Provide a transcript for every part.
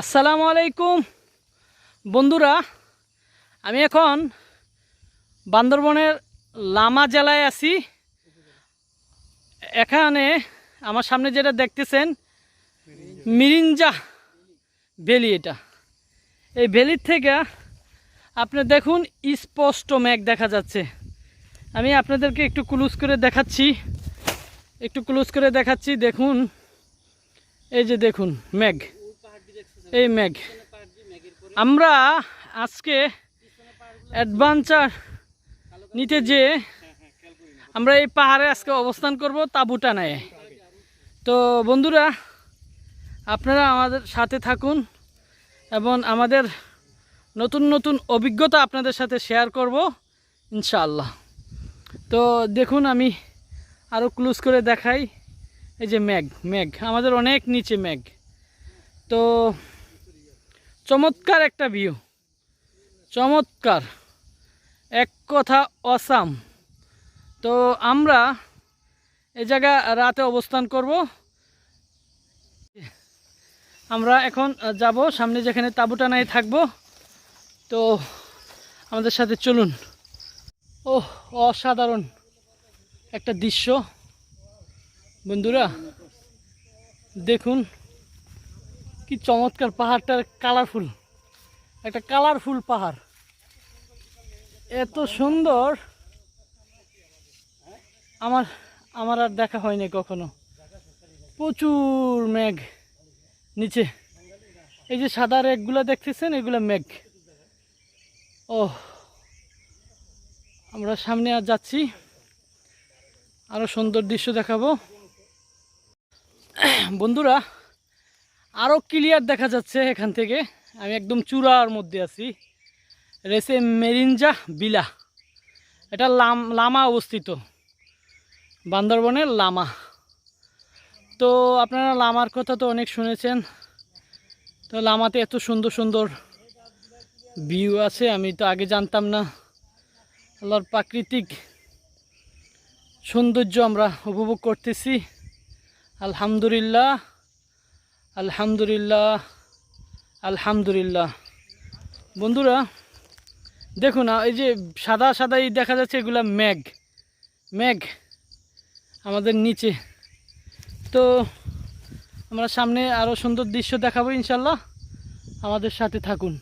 আসসালামু আলাইকুম। বন্ধুরা, আমি এখন বান্দরবনের লামা জেলায় আছি। এখানে আমার সামনে যেটা দেখতেছেন, মিরিঞ্জা ভ্যালি এটা। এই ভ্যালির থেকে আপনি দেখুন, স্পষ্ট মেঘ দেখা যাচ্ছে। আমি আপনাদেরকে একটু ক্লোজ করে দেখাচ্ছি। একটু ক্লোজ করে দেখাচ্ছি, দেখুন। এই যে দেখুন, মেঘ। এই মেঘ। আমরা আজকে অ্যাডভেঞ্চার নিতে যে আমরা এই পাহাড়ে আজকে অবস্থান করব তাঁবুটা নেয় তো বন্ধুরা, আপনারা আমাদের সাথে থাকুন এবং আমাদের নতুন নতুন অভিজ্ঞতা আপনাদের সাথে শেয়ার করব, ইনশাআল্লাহ। তো দেখুন, আমি আরও ক্লোজ করে দেখাই। এই যে মেঘ মেঘ, আমাদের অনেক নিচে মেঘ। তো চমৎকার একটা ভিউ চমৎকার, এক কথা অসাম তো আমরা এই জায়গা রাতে অবস্থান করব। আমরা এখন যাব সামনে যেখানে তাঁবুটা নাই থাকব। তো আমাদের সাথে চলুন। ও অসাধারণ একটা দৃশ্য। বন্ধুরা, দেখুন কি চমৎকার পাহাড়টার কালারফুল একটা কালারফুল পাহাড়। এত সুন্দর, আমার আমার আর দেখা হয়নি কখনো। প্রচুর মেঘ নিচে। এই যে সাদা রেকগুলো দেখতেছেন, এগুলো মেঘ। ও আমরা সামনে আর যাচ্ছি। আরও সুন্দর দৃশ্য দেখাবো। বন্ধুরা আরও ক্লিয়ার দেখা যাচ্ছে এখান থেকে। আমি একদম চূড়ার মধ্যে আছি। রেসে মেরিঞ্জা বিলা। এটা লাম, লামা অবস্থিত। বান্দরবনের লামা। তো আপনারা লামার কথা তো অনেক শুনেছেন। তো লামাতে এত সুন্দর সুন্দর ভিউ আছে, আমি তো আগে জানতাম না। আল্লাহর প্রাকৃতিক সৌন্দর্য আমরা উপভোগ করতেছি। আলহামদুলিল্লাহ আলহামদুলিল্লাহ আলহামদুলিল্লাহ। বন্ধুরা, দেখুন এই যে সাদা সাদা এই দেখা যাচ্ছে এগুলা মেঘ মেঘ আমাদের নিচে। তো আমরা সামনে আরও সুন্দর দৃশ্য দেখাবো ইনশাল্লাহ। আমাদের সাথে থাকুন।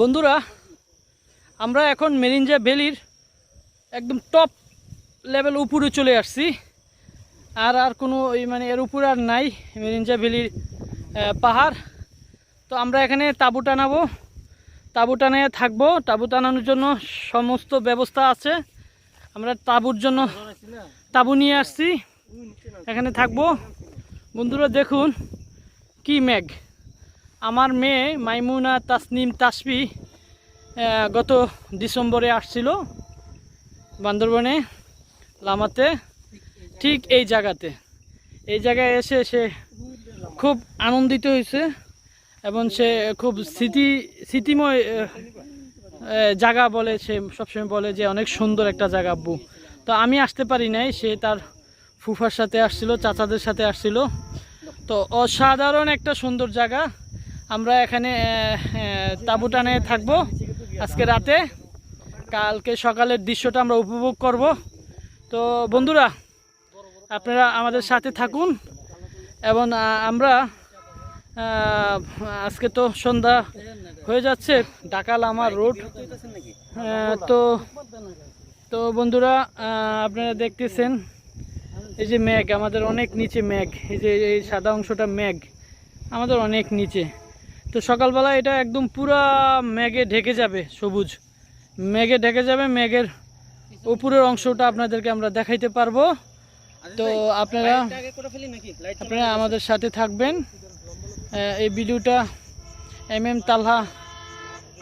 বন্ধুরা, আমরা এখন মেরিঞ্জা ভ্যালির একদম টপ লেভেল উপরে চলে আসছি। আর আর কোনো ওই মানে এর উপরে আর নাই, মেরিঞ্জা ভ্যালির পাহাড়। তো আমরা এখানে তাঁবু টানাবো। তাঁবু টানিয়ে থাকব। তাঁবু টানানোর জন্য সমস্ত ব্যবস্থা আছে। আমরা তাঁবুর জন্য তাঁবু নিয়ে আসছি। এখানে থাকব। বন্ধুরা, দেখুন কি মেঘ। আমার মেয়ে মাইমুনা তাসনিম তাসবি গত ডিসেম্বরে আসছিল বান্দরবনে, লামাতে। ঠিক এই জায়গাতে। এই জায়গায় এসে সে খুব আনন্দিত হয়েছে এবং সে খুব স্মৃতি স্মৃতিময় জায়গা বলে সে সবসময় বলে যে অনেক সুন্দর একটা জায়গা আব্বু। তো আমি আসতে পারি নাই সে তার ফুফার সাথে আসছিল চাচাদের সাথে আসছিল। তো অসাধারণ একটা সুন্দর জায়গা। আমরা এখানে আহ, আহ, তাঁবু টানে থাকব আজকে রাতে। কালকে সকালের দৃশ্যটা আমরা উপভোগ করব। তো বন্ধুরা আপনারা আমাদের সাথে থাকুন। এবং আমরা আজকে তো সন্ধ্যা হয়ে যাচ্ছে, ঢাকা লামা রোড। তো তো বন্ধুরা আপনারা দেখতেছেন, এই যে মেঘ, আমাদের অনেক নিচে মেঘ, এই যে, এই সাদা অংশটা মেঘ, আমাদের অনেক নিচে। তো সকালবেলা এটা একদম পুরা মেঘে ঢেকে যাবে, সবুজ। মেঘে ঢেকে যাবে, মেঘের উপরের অংশটা আপনাদেরকে আমরা দেখাইতে পারব। তো আপনারা আপনারা আমাদের সাথে থাকবেন। এই ভিডিওটা এম এম তালহা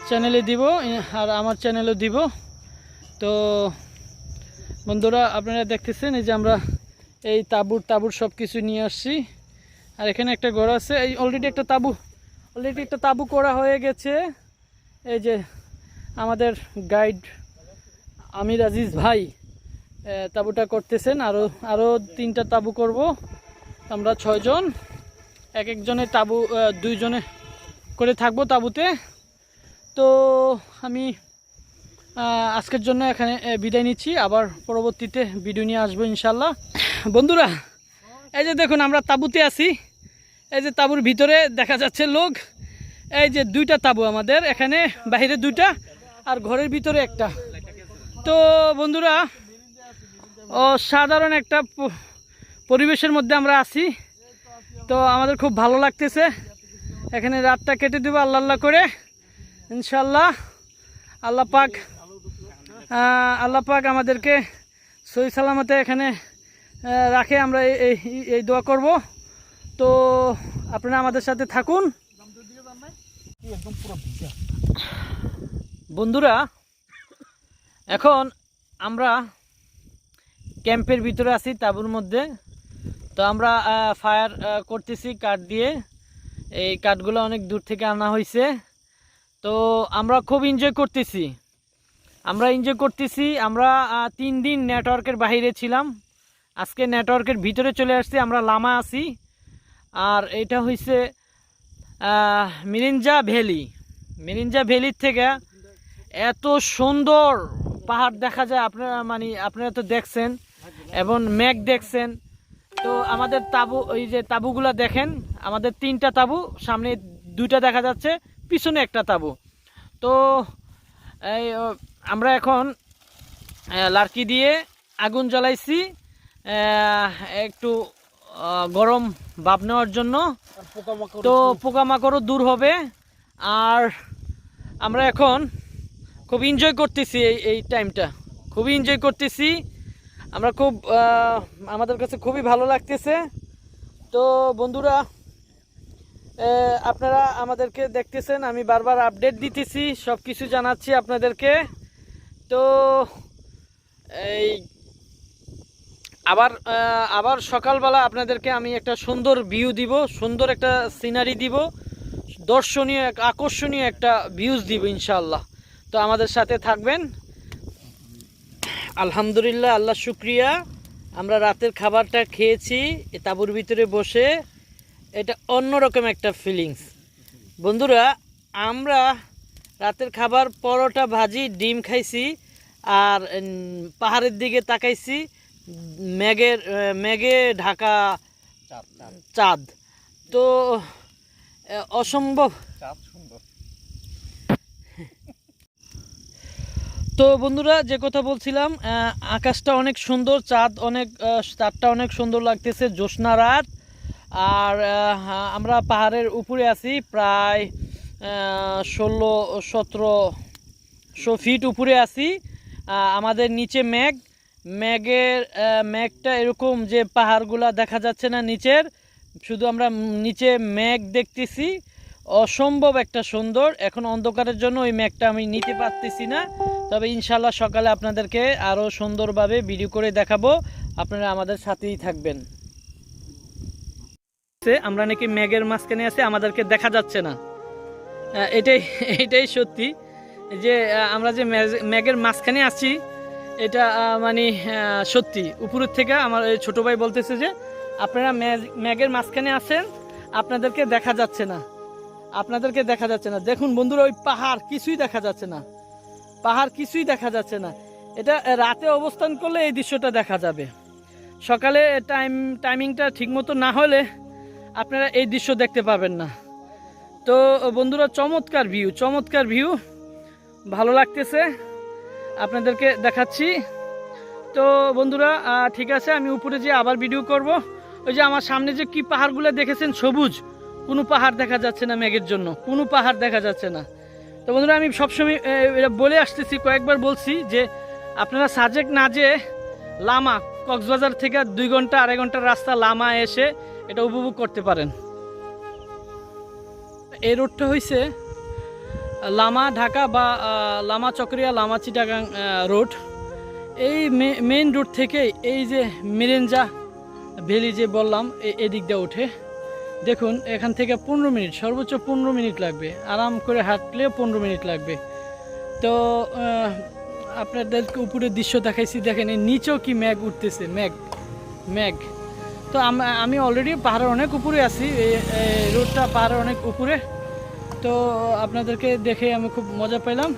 চ্যানেলে দিব আর আমার চ্যানেলও দিব। তো বন্ধুরা আপনারা দেখতেছেন এই যে আমরা এই তাঁবুর তাবুর সব কিছু নিয়ে আসছি। আর এখানে একটা ঘর আছে এই অলরেডি একটা তাবু অলরেডি একটা তাবু করা হয়ে গেছে। এই যে আমাদের গাইড আমির আজিজ ভাই। তাঁবুটা করতেছেন। আরও আরও তিনটা তাঁবু করব। আমরা ছয়জন, এক একজনের তাবু দুইজনে করে থাকব তাবুতে। তো আমি আজকের জন্য এখানে বিদায় নিচ্ছি। আবার পরবর্তীতে ভিডিও নিয়ে আসব ইনশাল্লাহ বন্ধুরা, এই যে দেখুন, আমরা তাবুতে আছি। এই যে তাবুর ভিতরে দেখা যাচ্ছে লোক। এই যে দুইটা তাবু আমাদের, এখানে বাইরে দুইটা আর ঘরের ভিতরে একটা। তো বন্ধুরা অসাধারণ একটা পরিবেশের মধ্যে আমরা আছি। তো আমাদের খুব ভালো লাগতেছে। এখানে রাতটা কেটে দেবো আল্লাহ আল্লাহ করে। ইনশাল্লাহ আল্লাহ পাক আল্লাহ পাক আমাদেরকে সই সালামতে এখানে রাখে। আমরা এই এই দোয়া করব। তো আপনারা আমাদের সাথে থাকুন। বন্ধুরা, এখন আমরা ক্যাম্পের ভিতরে আছি, তাঁবুর মধ্যে। তো আমরা ফায়ার করতেছি কাঠ দিয়ে। এই কাঠগুলো অনেক দূর থেকে আনা হয়েছে তো আমরা খুব এনজয় করতেছি। আমরা এনজয় করতেছি, আমরা তিন দিন নেটওয়ার্কের বাইরে ছিলাম। আজকে নেটওয়ার্কের ভিতরে চলে আসছি, আমরা লামা আছি। আর এটা হয়েছে মিরিঞ্জা ভ্যালি। মিরিঞ্জা ভ্যালির থেকে এত সুন্দর পাহাড় দেখা যায়। আপনারা মানে আপনারা তো দেখছেন। এবং মেঘ দেখছেন। তো আমাদের তাবু ওই যে তাবুগুলা দেখেন আমাদের তিনটা তাবু সামনে দুইটা দেখা যাচ্ছে পিছনে একটা তাবু। তো এই আমরা এখন লার্কি দিয়ে আগুন জ্বালাইছি একটু গরম ভাব নেওয়ার জন্য। তো পোকামাকড়ও দূর হবে। আর আমরা এখন খুব এনজয় করতেছি এই এই টাইমটা খুবই এনজয় করতেছি। আমরা খুব আমাদের কাছে খুবই ভালো লাগতেছে। তো বন্ধুরা আপনারা আমাদেরকে দেখতেছেন, আমি বারবার আপডেট দিতেছি সব কিছু জানাচ্ছি আপনাদেরকে। তো এই, আবার আবার সকালবেলা আপনাদেরকে আমি একটা সুন্দর ভিউ দিব, সুন্দর একটা সিনারি দিব, দর্শনীয় আকর্ষণীয় একটা ভিউজ দিব ইনশাল্লাহ তো আমাদের সাথে থাকবেন। আলহামদুলিল্লাহ আল্লাহ শুক্রিয়া। আমরা রাতের খাবারটা খেয়েছি এ তাঁবুর ভিতরে বসে। এটা অন্যরকম একটা ফিলিংস বন্ধুরা আমরা রাতের খাবার পরোটা ভাজি ডিম খাইছি আর পাহাড়ের দিকে তাকাইছি আহ, মেঘে ঢাকা চাঁদ তো অসম্ভব। তো বন্ধুরা যে কথা বলছিলাম আকাশটা অনেক সুন্দর চাঁদ অনেক চাঁদটা অনেক সুন্দর লাগতেছে জ্যোৎস্না রাত। আর আমরা পাহাড়ের উপরে আছি প্রায় ষোলো সতেরো শো ফিট উপরে আছি। আমাদের নিচে মেঘের আহ, মেঘটা এরকম যে পাহাড়গুলা দেখা যাচ্ছে না নিচের। শুধু আমরা নিচে মেঘ দেখতেছি। অসম্ভব একটা সুন্দর। এখন অন্ধকারের জন্য ওই মেঘটা আমি নিতে পারতেছি না। তবে ইনশাল্লাহ সকালে আপনাদেরকে আরও সুন্দরভাবে ভিডিও করে দেখাবো। আপনারা আমাদের সাথেই থাকবেন। আমরা নাকি মেঘের মাঝখানে আছে, আমাদেরকে দেখা যাচ্ছে না। এটাই এটাই সত্যি যে আমরা যে মেঘের মাঝখানে আছি, এটা মানে সত্যি। উপরের থেকে আমার ছোটো ভাই বলতেছে যে, আপনারা মেঘের মাঝখানে আছেন, আপনাদেরকে দেখা যাচ্ছে না। আপনাদেরকে দেখা যাচ্ছে না। দেখুন বন্ধুরা, ওই পাহাড় কিছুই দেখা যাচ্ছে না। পাহাড় কিছুই দেখা যাচ্ছে না। এটা রাতে অবস্থান করলে এই দৃশ্যটা দেখা যাবে। সকালে টাইম টাইমিংটা ঠিকমতো না হলে আপনারা এই দৃশ্য দেখতে পাবেন না। তো বন্ধুরা, চমৎকার ভিউ চমৎকার ভিউ ভালো লাগতেছে। আপনাদেরকে দেখাচ্ছি। তো বন্ধুরা ঠিক আছে, আমি উপরে যে আবার ভিডিও করব। ওই যে আমার সামনে যে কি পাহাড়গুলো দেখেছেন, সবুজ। কোনো পাহাড় দেখা যাচ্ছে না মেঘের জন্য। কোনো পাহাড় দেখা যাচ্ছে না। তো বন্ধুরা, আমি সবসময় এটা বলে আসতেছি, কয়েকবার বলছি যে আপনারা সাজেক না যে লামা কক্সবাজার থেকে দুই ঘণ্টা, আড়াই ঘণ্টার রাস্তা লামা এসে এটা উপভোগ করতে পারেন। এই রোডটা হয়েছে লামা ঢাকা বা লামা চকরিয়া, লামা চিটাগাং রোড। এই মেইন রোড থেকে এই যে মিরেঞ্জা ভ্যালি যে বললাম এদিক দিয়ে ওঠে দেখুন, এখান থেকে পনেরো মিনিট, সর্বোচ্চ পনেরো মিনিট লাগবে। আরাম করে হাঁটলেও পনেরো মিনিট লাগবে। তো আপনাদেরকে উপরে দৃশ্য দেখাইছি, দেখেন এই নিচেও কি মেঘ উঠতেছে, মেঘ মেঘ। তো আমি অলরেডি পাহাড়ের অনেক উপরে আছি রোডটা পাহাড়ের অনেক উপরে। তো, আপনাদেরকে দেখে আমি খুব মজা পেলাম